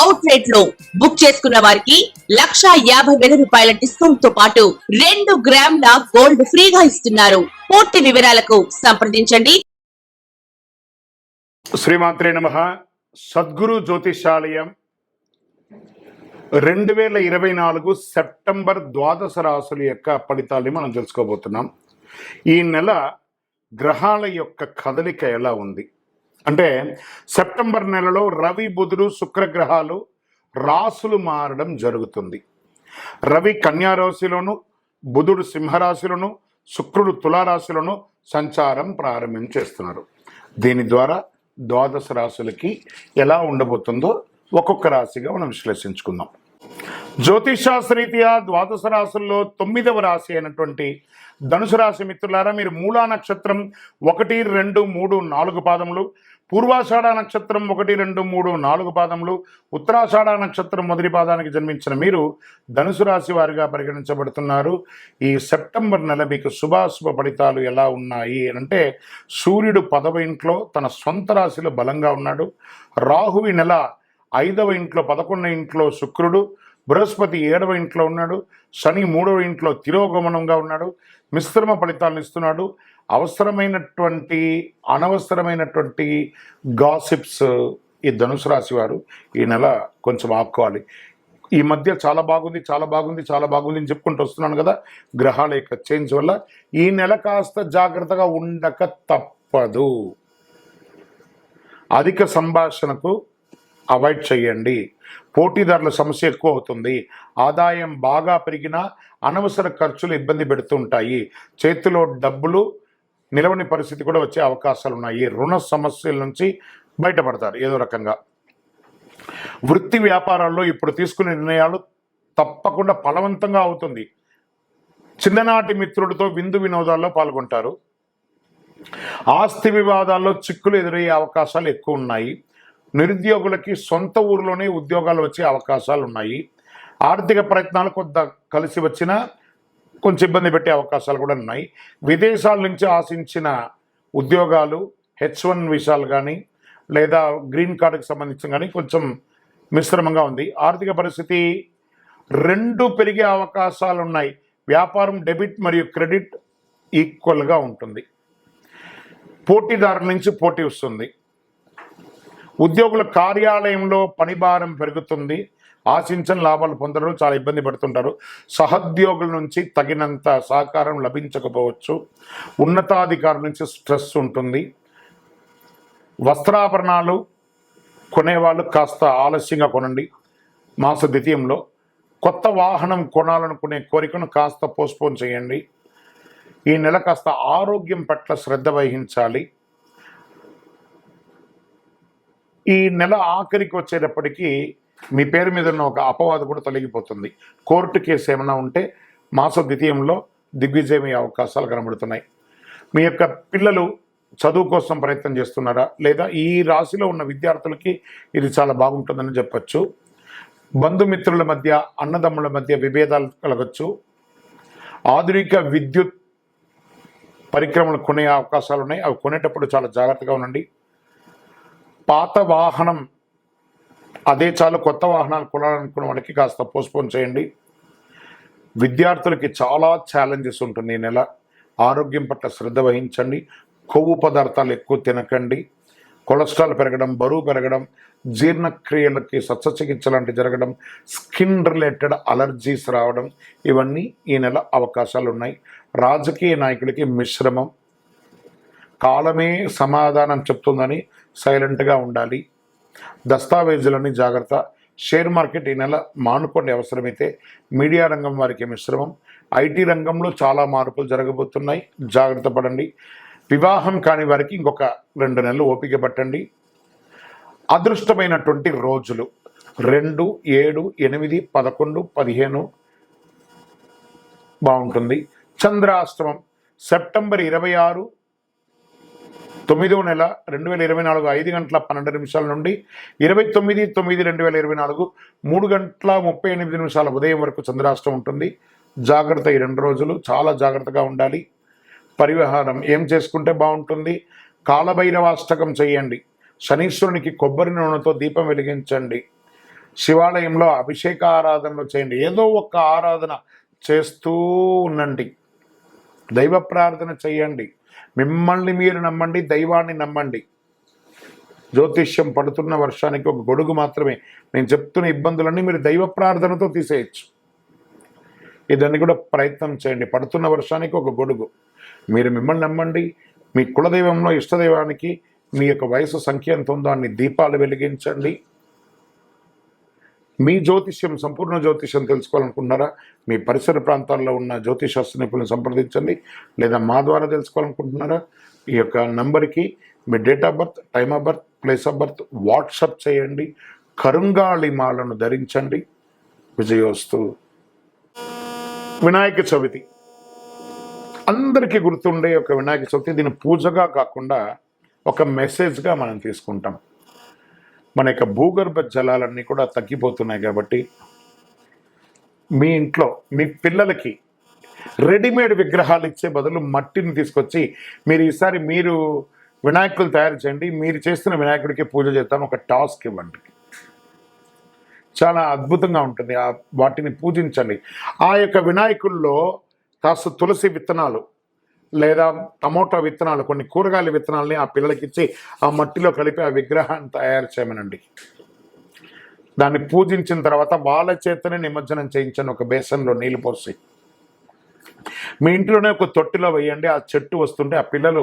అవుట్లెట్లో book చేసుకున్న వారికి లక్ష యాభై వేల రూపాయల డిస్కౌంట్తో పాటు రెండు గ్రాముల గోల్డ్ ఫ్రీగా ఇస్తున్నారు. పూర్తి వివరాలకు సంప్రదించండి. శ్రీమాత్రే నమ. సద్గురు జ్యోతిషాలయం రెండు వేల ఇరవై నాలుగు సెప్టెంబర్ ద్వాదశ రాసుల యొక్క ఫలితాలని మనం తెలుసుకోబోతున్నాం. ఈ నెల గ్రహాల యొక్క కదలిక ఎలా ఉంది? అంటే సెప్టెంబర్ నెలలో రవి బుధుడు శుక్రగ్రహాలు రాసులు మారడం జరుగుతుంది. రవి కన్యా రాశిలోను బుధుడు సింహరాశిలోను శుక్రుడు తులారాశిలోను సంచారం ప్రారంభించేస్తున్నారు దీని ద్వారా ద్వాదశ రాశులకి ఎలా ఉండబోతుందో ఒక్కొక్క రాశిగా మనం విశ్లేషించుకుందాం. రీత్యా ద్వాదశ రాశుల్లో తొమ్మిదవ రాశి అయినటువంటి ధనుసు రాశి మిత్రులారా మీరు మూలా నక్షత్రం ఒకటి రెండు మూడు నాలుగు పాదములు పూర్వాషాఢ నక్షత్రం ఒకటి రెండు మూడు నాలుగు పాదములు ఉత్తరాషాఢ నక్షత్రం మొదటి పాదానికి జన్మించిన మీరు ధనుసు రాశి వారిగా పరిగణించబడుతున్నారు. ఈ సెప్టెంబర్ నెల మీకు శుభాశుభ ఫలితాలు ఎలా ఉన్నాయి అని అంటే సూర్యుడు పదవ ఇంట్లో తన సొంత రాశిలో బలంగా ఉన్నాడు. రాహు ఈ నెల ఐదవ ఇంట్లో పదకొండవ ఇంట్లో శుక్రుడు బృహస్పతి ఏడవ ఇంట్లో ఉన్నాడు శని మూడవ ఇంట్లో తిరోగమనంగా ఉన్నాడు మిశ్రమ ఫలితాలను ఇస్తున్నాడు. అవసరమైనటువంటి అనవసరమైనటువంటి గాసిప్స్ ఈ ధనుసు రాశి వారు ఈ నెల కొంచెం ఆపుకోవాలి. ఈ మధ్య చాలా బాగుంది చాలా బాగుంది చాలా బాగుంది అని చెప్పుకుంటూ వస్తున్నాను కదా గ్రహాల యొక్క చేంజ్ వల్ల ఈ నెల కాస్త జాగ్రత్తగా ఉండక తప్పదు. అధిక సంభాషణకు అవాయిడ్ చేయండి. పోటీదారుల సమస్య ఎక్కువ అవుతుంది ఆదాయం బాగా పెరిగినా అనవసర ఖర్చులు ఇబ్బంది పెడుతుంటాయి. చేతిలో డబ్బులు నిలవని పరిస్థితి కూడా వచ్చే అవకాశాలు ఉన్నాయి రుణ సమస్యల నుంచి బయటపడతారు ఏదో రకంగా. వృత్తి వ్యాపారాల్లో ఇప్పుడు తీసుకునే నిర్ణయాలు తప్పకుండా ఫలవంతంగా అవుతుంది. చిన్ననాటి మిత్రుడితో విందు వినోదాల్లో పాల్గొంటారు. ఆస్తి వివాదాల్లో చిక్కులు ఎదురయ్యే అవకాశాలు ఎక్కువ ఉన్నాయి. నిరుద్యోగులకి సొంత ఊరిలోనే ఉద్యోగాలు వచ్చే అవకాశాలు ఉన్నాయి. ఆర్థిక ప్రయత్నాలు కొంత కలిసి వచ్చినా కొంచెం ఇబ్బంది పెట్టే అవకాశాలు కూడా ఉన్నాయి. విదేశాల నుంచి ఆశించిన ఉద్యోగాలు హెచ్ వన్ విషయాలు కానీ లేదా గ్రీన్ కార్డుకి సంబంధించిన కానీ కొంచెం మిశ్రమంగా ఉంది. ఆర్థిక పరిస్థితి రెండు పెరిగే అవకాశాలు ఉన్నాయి. వ్యాపారం డెబిట్ మరియు క్రెడిట్ ఈక్వల్గా ఉంటుంది. పోటీదారుల నుంచి పోటీ వస్తుంది. ఉద్యోగుల కార్యాలయంలో పనిభారం పెరుగుతుంది. ఆశించని లాభాలు పొందడం చాలా ఇబ్బంది పడుతుంటారు. సహోద్యోగుల నుంచి తగినంత సహకారం లభించకపోవచ్చు. ఉన్నతాధికారుల నుంచి స్ట్రెస్ ఉంటుంది. వస్త్రాభరణాలు కొనేవాళ్ళు కాస్త ఆలస్యంగా కొనండి. మాస ద్వితీయంలో కొత్త వాహనం కొనాలనుకునే కోరికను కాస్త పోస్ట్పోన్ చేయండి. ఈ నెల కాస్త ఆరోగ్యం పట్ల శ్రద్ధ వహించాలి. ఈ నెల ఆఖరికి వచ్చేటప్పటికీ మీ పేరు మీద ఉన్న ఒక అపవాదు కూడా తొలగిపోతుంది. కోర్టు కేసు ఏమైనా ఉంటే మాస ద్వితీయంలో దిగ్విజయమయ్యే అవకాశాలు కనబడుతున్నాయి. మీ యొక్క పిల్లలు చదువు కోసం ప్రయత్నం చేస్తున్నారా? లేదా ఈ రాశిలో ఉన్న విద్యార్థులకి ఇది చాలా బాగుంటుందని చెప్పచ్చు. బంధుమిత్రుల మధ్య అన్నదమ్ముల మధ్య విభేదాలు కలగచ్చు. ఆధునిక విద్యుత్ పరిక్రమలు కొనే అవకాశాలు ఉన్నాయి. అవి కొనేటప్పుడు చాలా జాగ్రత్తగా ఉండండి. పాత వాహనం అదే చాలు కొత్త వాహనాలు కొనాలనుకున్న వాళ్ళకి కాస్త పోస్ట్పోన్ చేయండి. విద్యార్థులకి చాలా ఛాలెంజెస్ ఉంటుంది ఈ నెల. ఆరోగ్యం పట్ల శ్రద్ధ వహించండి. కొవ్వు పదార్థాలు ఎక్కువ తినకండి. కొలెస్ట్రాల్ పెరగడం బరువు పెరగడం జీర్ణక్రియలకి శస్త్రచికిత్స లాంటి జరగడం స్కిన్ రిలేటెడ్ అలర్జీస్ రావడం ఇవన్నీ ఈ నెల అవకాశాలు ఉన్నాయి రాజకీయ నాయకులకి మిశ్రమం. కాలమే సమాధానం చెప్తుందని సైలెంట్గా ఉండాలి. దస్తావేజులని జాగ్రత్త. షేర్ మార్కెట్ ఈ నెల మానుకోండి అవసరమైతే మీడియా రంగం వారికి మిశ్రమం. ఐటీ రంగంలో చాలా మార్పులు జరగబోతున్నాయి. జాగ్రత్త పడండి. వివాహం కాని వారికి ఇంకొక రెండు నెలలు ఓపిక పట్టండి. అదృష్టమైనటువంటి రోజులు. రెండు ఏడు ఎనిమిది పదకొండు పదిహేను బాగుంటుంది. చంద్రాష్టమం. సెప్టెంబర్ ఇరవై ఆరు తొమ్మిదో నెల రెండు వేల ఇరవై నాలుగు ఐదు గంటల పన్నెండు నిమిషాల నుండి ఇరవై తొమ్మిది తొమ్మిది రెండు వేల ఇరవై నాలుగు మూడు గంటల ముప్పై ఎనిమిది నిమిషాల ఉదయం వరకు చంద్రాష్టం ఉంటుంది. జాగ్రత్త ఈ రెండు రోజులు చాలా జాగ్రత్తగా ఉండాలి. పరివహారం ఏం చేసుకుంటే బాగుంటుంది? కాలభైరవాష్టకం చేయండి. శనీశ్వరునికి కొబ్బరి నూనెతో దీపం వెలిగించండి. శివాలయంలో అభిషేక ఆరాధనలు చేయండి. ఏదో ఒక ఆరాధన చేస్తూ ఉండండి. దైవ ప్రార్థన చేయండి. మిమ్మల్ని మీరు నమ్మండి దైవాన్ని నమ్మండి. జ్యోతిష్యం పడుతున్న వర్షానికి ఒక గొడుగు మాత్రమే. నేను చెప్తున్న ఇబ్బందులన్నీ మీరు దైవ ప్రార్థనతో తీసేయచ్చు. ఇదన్నీ కూడా ప్రయత్నం చేయండి. పడుతున్న వర్షానికి ఒక గొడుగు. మీరు మిమ్మల్ని నమ్మండి మీ కులదైవంలో ఇష్టదైవానికి మీ యొక్క వయసు సంఖ్య ఎంత ఉందో అన్ని దీపాలు వెలిగించండి. మీ జ్యోతిష్యం సంపూర్ణ జ్యోతిష్యం తెలుసుకోవాలనుకుంటున్నారా? మీ పరిసర ప్రాంతాల్లో ఉన్న జ్యోతిషాస్త్ర నిపుణులను సంప్రదించండి. లేదా మా ద్వారా తెలుసుకోవాలనుకుంటున్నారా? ఈ యొక్క నంబర్కి మీ date of birth time of birth place of birth WhatsApp చేయండి. కరుంగాళి మాలను ధరించండి. విజయోస్తు. వినాయక చవితి. అందరికీ గుర్తుండే ఒక వినాయక చవితి. దీని పూజగా కాకుండా ఒక మెసేజ్గా మనం తీసుకుంటాం. మన యొక్క భూగర్భ జలాలన్నీ కూడా తగ్గిపోతున్నాయి కాబట్టి మీ ఇంట్లో మీ పిల్లలకి రెడీమేడ్ విగ్రహాలు ఇచ్చే బదులు మట్టిని తీసుకొచ్చి మీరు ఈసారి మీరు వినాయకులు తయారు చేయండి మీరు చేస్తున్న వినాయకుడికి పూజ చేస్తాను ఒక టాస్క్ ఇవ్వండి. చాలా అద్భుతంగా ఉంటుంది వాటిని పూజించండి ఆ యొక్క వినాయకుల్లో కాస్త తులసి విత్తనాలు లేదా టమోటా విత్తనాలు కొన్ని కూరగాయల విత్తనాలని ఆ పిల్లలకి ఇచ్చి ఆ మట్టిలో కలిపి ఆ విగ్రహాన్ని తయారు చేయమనండి. దాన్ని పూజించిన తర్వాత వాళ్ళ చేతనే నిమజ్జనం చేయించండి ఒక బేసన్లో నీళ్ళు పోసి. మీ ఇంట్లోనే ఒక తొట్టిలో వేయండి ఆ చెట్టు వస్తుంటే ఆ పిల్లలు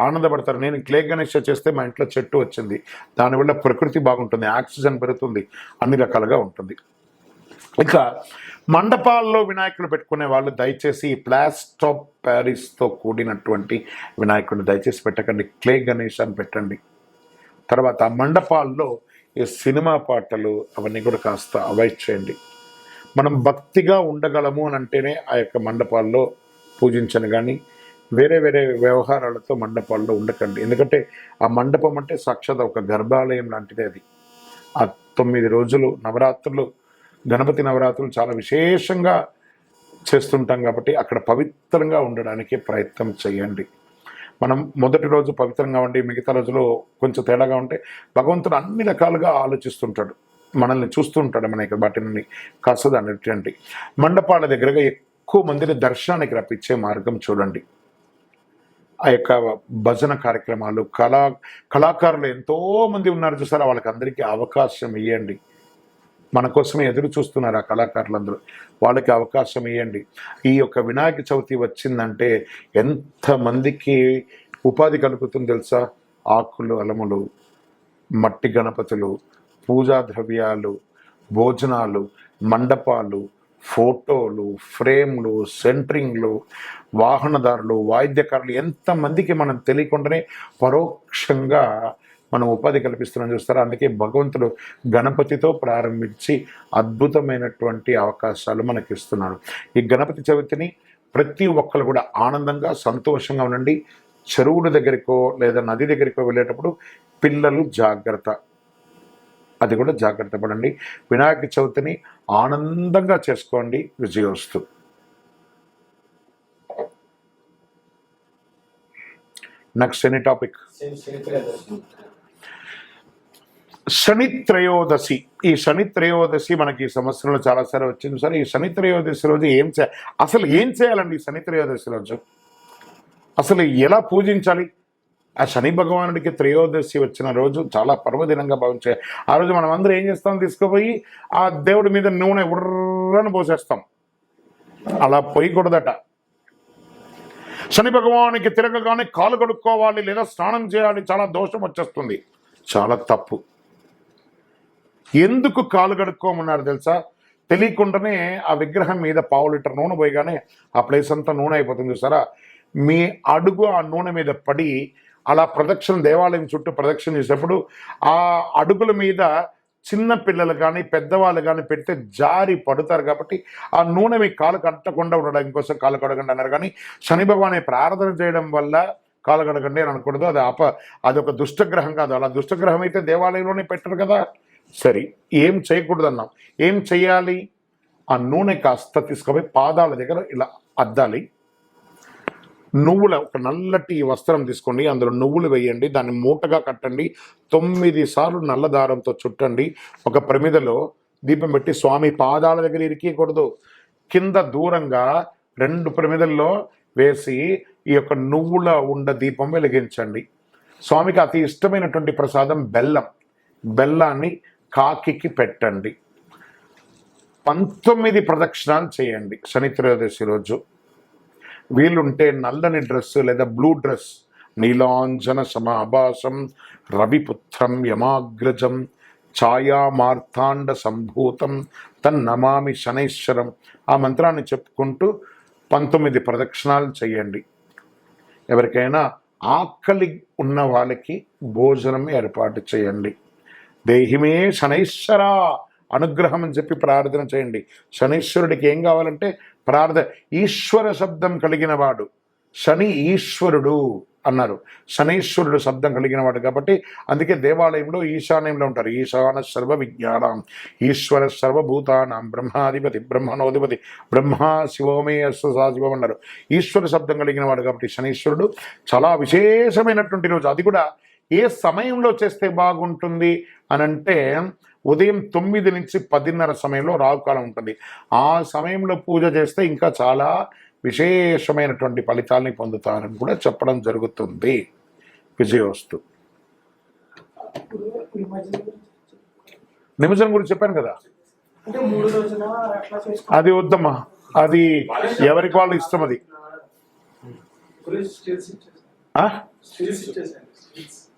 ఆనందపడతారు. నేను క్లే గణేష చేస్తే మా ఇంట్లో చెట్టు వచ్చింది దానివల్ల ప్రకృతి బాగుంటుంది ఆక్సిజన్ పెరుగుతుంది అన్ని రకాలుగా ఉంటుంది. ఇక మండపాల్లో వినాయకుడు పెట్టుకునే వాళ్ళు దయచేసి ప్లాస్టర్ ఆఫ్ ప్యారిస్తో కూడినటువంటి వినాయకుడిని దయచేసి పెట్టకండి. క్లే గణేష్ అని పెట్టండి. తర్వాత ఆ మండపాల్లో ఈ సినిమా పాటలు అవన్నీ కూడా కాస్త అవాయిడ్ చేయండి. మనం భక్తిగా ఉండగలము అని అంటేనే ఆ యొక్క మండపాల్లో పూజించను కానీ వేరే వేరే వ్యవహారాలతో మండపాల్లో ఉండకండి. ఎందుకంటే ఆ మండపం అంటే సాక్షాత్ ఒక గర్భాలయం లాంటిది అది. ఆ తొమ్మిది రోజులు నవరాత్రులు గణపతి నవరాత్రులు చాలా విశేషంగా చేస్తుంటాం కాబట్టి అక్కడ పవిత్రంగా ఉండడానికి ప్రయత్నం చేయండి. మనం మొదటి రోజు పవిత్రంగా ఉండి మిగతా రోజులో కొంచెం తేడాగా ఉంటే భగవంతుడు అన్ని రకాలుగా ఆలోచిస్తుంటాడు. మనల్ని చూస్తుంటాడు మన వాటిని కాస్త అన్నిటి మండపాల దగ్గరగా ఎక్కువ మందిని దర్శనానికి రప్పించే మార్గం చూడండి. ఆ యొక్క భజన కార్యక్రమాలు కళా కళాకారులు ఎంతో మంది ఉన్నారు చూసారా? వాళ్ళకి అందరికీ అవకాశం ఇవ్వండి మన కోసమే ఎదురు చూస్తున్నారు ఆ కళాకారులందరూ. వాళ్ళకి అవకాశం ఇవ్వండి ఈ యొక్క వినాయక చవితి వచ్చిందంటే ఎంతమందికి ఉపాధి కలుగుతుంది తెలుసా? ఆకులు అలములు మట్టి గణపతులు పూజా ద్రవ్యాలు భోజనాలు మండపాలు ఫోటోలు ఫ్రేమ్లు సెంటరింగ్లు వాహనదారులు వాయిద్యకారులు ఎంతమందికి మనం తెలియకుండానే పరోక్షంగా మనం ఉపాధి కల్పిస్తున్నాం చూస్తారా? అందుకే భగవంతుడు గణపతితో ప్రారంభించి అద్భుతమైనటువంటి అవకాశాలు మనకి ఇస్తున్నాడు ఈ గణపతి చవితిని ప్రతి ఒక్కరు కూడా ఆనందంగా సంతోషంగా ఉండండి. చెరువుల దగ్గరికో లేదా నది దగ్గరికో వెళ్ళేటప్పుడు పిల్లలు జాగ్రత్త. అది కూడా జాగ్రత్త పడండి. వినాయక చవితిని ఆనందంగా చేసుకోండి. విజయోస్తు. నెక్స్ట్ ఎనీ టాపిక్ శని త్రయోదశి. ఈ శని త్రయోదశి మనకి ఈ సంవత్సరంలో చాలాసార్లు వచ్చింది. సరే ఈ శని త్రయోదశి రోజు ఏం చేయాలి అసలు ఏం చేయాలండి ఈ శని త్రయోదశి రోజు? అసలు ఎలా పూజించాలి? ఆ శని భగవానుడికి త్రయోదశి వచ్చిన రోజు చాలా పర్వదినంగా భావించే ఆ రోజు మనం అందరూ ఏం చేస్తాం? తీసుకుపోయి ఆ దేవుడి మీద నూనె ఉర్రని పోసేస్తాం. అలా పోయకూడదట. శని భగవానికి తిరగగానే కాలు కడుక్కోవాలి లేదా స్నానం చేయాలి. చాలా దోషం వచ్చేస్తుంది. చాలా తప్పు. ఎందుకు కాలు కడుక్కోమన్నారు తెలుసా? తెలియకుండానే ఆ విగ్రహం మీద పావు లీటర్ నూనె పోయగానే ఆ ప్లేస్ అంతా నూనె అయిపోతుంది చూసారా? మీ అడుగు ఆ నూనె మీద పడి అలా ప్రదక్షిణ దేవాలయం చుట్టూ ప్రదక్షిణ చేసేటప్పుడు ఆ అడుగుల మీద చిన్న పిల్లలు కానీ పెద్దవాళ్ళు కానీ పెడితే జారి పడుతారు కాబట్టి ఆ నూనె మీ కాలు కట్టకుండా ఉండడం కోసం కాలు కడగండి అన్నారు. కానీ శని భగవాన్ని ప్రార్థన చేయడం వల్ల కాలు కడగండి అని అనకూడదు. అది అప అదొక దుష్టగ్రహం కాదు. అలా దుష్టగ్రహం అయితే దేవాలయంలోనే పెట్టరు కదా. సరే ఏం చేయకూడదు అన్నాం ఏం చేయాలి? ఆ నూనె కాస్త తీసుకుపోయి పాదాల దగ్గర ఇలా అద్దాలి. నువ్వుల ఒక నల్లటి వస్త్రం తీసుకోండి అందులో నువ్వులు వేయండి దాన్ని మూటగా కట్టండి తొమ్మిది సార్లు నల్ల దారంతో చుట్టండి. ఒక ప్రమిదలో దీపం పెట్టి స్వామి పాదాల దగ్గర ఇరికీయకూడదు. కింద దూరంగా రెండు ప్రమిదల్లో వేసి ఈ యొక్క నువ్వుల ఉండ దీపం వెలిగించండి. స్వామికి అతి ఇష్టమైనటువంటి ప్రసాదం బెల్లం. బెల్లాన్ని కాకికి పెట్టండి. పంతొమ్మిది ప్రదక్షిణాలు చేయండి శని త్రయోదశి రోజు. వీలుంటే నల్లని డ్రెస్ లేదా బ్లూ డ్రెస్ నీలాంజన సమాభాసం రవిపుత్రం యమాగ్రజం ఛాయామార్తాండ సంభూతం తన్నమామి శనైశ్వరం ఆ మంత్రాన్ని చెప్పుకుంటూ పంతొమ్మిది ప్రదక్షిణాలు చేయండి. ఎవరికైనా ఆకలి ఉన్న వాళ్ళకి భోజనం ఏర్పాటు చేయండి. దేహిమే శనైశ్వర. అనుగ్రహం అని చెప్పి ప్రార్థన చేయండి. శనీశ్వరుడికి ఏం కావాలంటే ప్రార్థన ఈశ్వర శబ్దం కలిగిన వాడు. శని ఈశ్వరుడు అన్నారు. శనీశ్వరుడు శబ్దం కలిగిన వాడు కాబట్టి అందుకే దేవాలయంలో ఈశాన్యంలో ఉంటారు. ఈశాన సర్వ విజ్ఞానం ఈశ్వర సర్వభూతానాం బ్రహ్మాధిపతి బ్రహ్మణోధిపతి బ్రహ్మ శివోమే అస్సు శివం అన్నారు. ఈశ్వర శబ్దం కలిగిన వాడు కాబట్టి శనీశ్వరుడు చాలా విశేషమైనటువంటి రోజు. అది కూడా ఏ సమయంలో చేస్తే బాగుంటుంది అని అంటే ఉదయం తొమ్మిది నుంచి పదిన్నర సమయంలో రావుకాలం ఉంటుంది. ఆ సమయంలో పూజ చేస్తే ఇంకా చాలా విశేషమైనటువంటి ఫలితాలని పొందుతారని కూడా చెప్పడం జరుగుతుంది. విజయోస్తు. నిమజ్జనం గురించి చెప్పాను కదా? అంటే మూడు రోజుల అట్లా చేసుకో అది వద్దమ్మా అది ఎవరికి వాళ్ళు ఇష్టం అది? స్టిల్స్